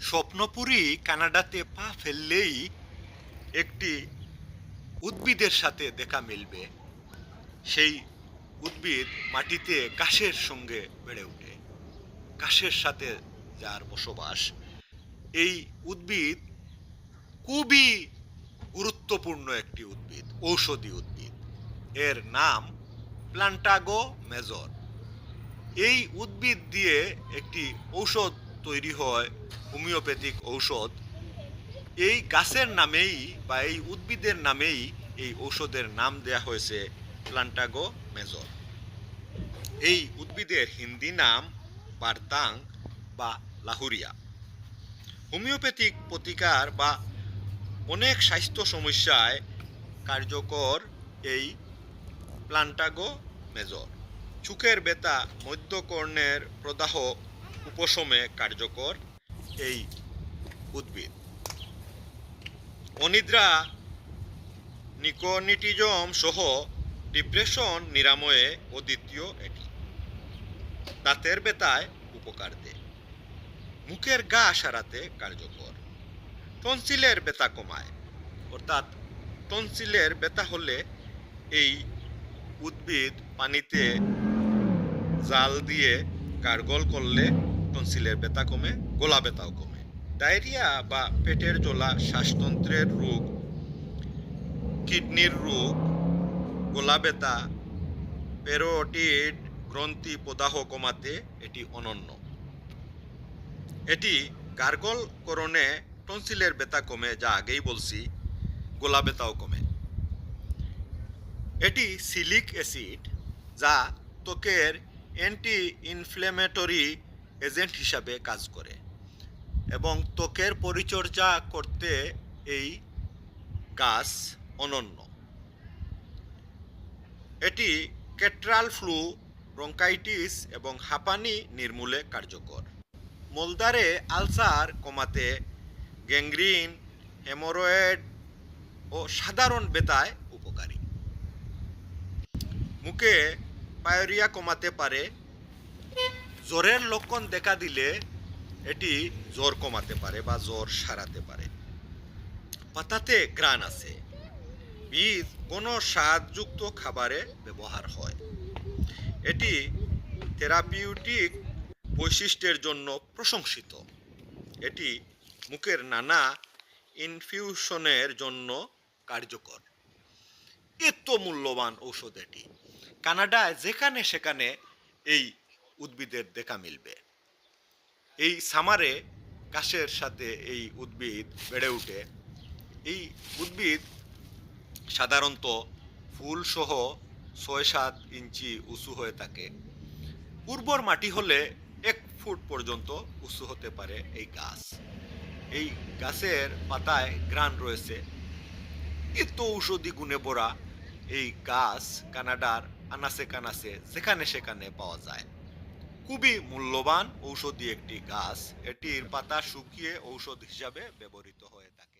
স্বপ্নপুরী কানাডাতে পা ফেললেই একটি উদ্ভিদের সাথে দেখা মিলবে। সেই উদ্ভিদ মাটিতে ঘাসের সঙ্গে বেড়ে ওঠে। ঘাসের সাথে যার বসবাস, এই উদ্ভিদ খুবই গুরুত্বপূর্ণ একটি উদ্ভিদ, ঔষধি উদ্ভিদ। এর নাম প্লান্টাগো মেজর। এই উদ্ভিদ দিয়ে একটি ঔষধ তৈরি হয় হোমিওপ্যাথিক ঔষধ। এই গাছের নামেই বা এই উদ্ভিদের নামেই এই ঔষধের নাম দেয়া হয়েছে প্লান্টাগো মেজর। এই উদ্ভিদের হিন্দি নাম বার্তাং বা লাহুরিয়া। হোমিওপ্যাথিক প্রতিকার বা অনেক স্বাস্থ্য সমস্যায় কার্যকর এই প্লান্টাগো মেজর। চোখের ব্যথা, মধ্যকর্ণের প্রদাহ উপশমে কার্যকর এই উদ্ভিদ। অনিদ্রা, নিকোনিটিজম সহ ডিপ্রেশন নিরাময়ে অদ্বিতীয় এটি। দাঁতের ব্যথায় উপকার দেয়। মুখের গা সারাতে কার্যকর। টনসিলের ব্যথা কমায়। অর্থাৎ টনসিলের ব্যথা হলে এই উদ্ভিদ পানিতে জাল দিয়ে গার্গল করলে টনসিলের ব্যথা কমে, গলা ব্যথাও কমে। ডায়রিয়া বা পেটের জ্বলা শ্বাসতন্ত্রের রোগ, কিডনির রোগ, গলা ব্যথা, পেরোটিড, গ্রন্থি প্রদাহ কমাতে এটি অনন্য। এটি গার্গল করণে টনসিলের ব্যথা কমে, যা আগেই বলছি, গোলা ব্যথাও কমে। এটি সিলিক অ্যাসিড, যা ত্বকের অ্যান্টি ইনফ্লেমেটরি এজেন্ট হিসাবে কাজ করে এবং ত্বকের পরিচর্যা করতে এই গাছ অনন্য। এটি কেট্রাল ফ্লু, ব্রঙ্কাইটিস এবং হাঁপানি নির্মূলে কার্যকর। মোলদারে আলসার কমাতে গ্যাংগ্রিন, হেমোরয়েড ও সাধারণ বেতায় উপকারী। মুখে পায়োরিয়া কমাতে পারে জ্বরের লক্ষণ দেখা দিলে এটি জ্বর কমাতে পারে বা জ্বর সারাতে পারে পাতাতে গ্রান আছে। বীজ কোনো স্বাদযুক্ত খাবারে ব্যবহার হয়। এটি থেরাপিউটিক বৈশিষ্ট্যের জন্য প্রশংসিত এটি মুখের নানা ইনফিউশনের জন্য কার্যকর এত মূল্যবান ঔষধ এটি। কানাডায় যেখানে সেখানে এই উদ্ভিদের দেখা মিলবে। এই সামারে গাছের সাথে এই উদ্ভিদ বেড়ে ওঠে। এই উদ্ভিদ সাধারণত ফুল সহ ছয় সাত ইঞ্চি উঁচু হয়ে থাকে। উর্বর মাটি হলে এক ফুট পর্যন্ত উঁচু হতে পারে এই গাছ। এই গাছের পাতায় গ্রান রয়েছে। এত ঔষধি গুণে ভরা এই গাছ কানাডার আনাসে কানাসে, যেখানে সেখানে পাওয়া যায়। খুবই মূল্যবান ঔষধি একটি গাছ। এটির পাতা শুকিয়ে ঔষধ হিসাবে ব্যবহৃত হয়ে থাকে।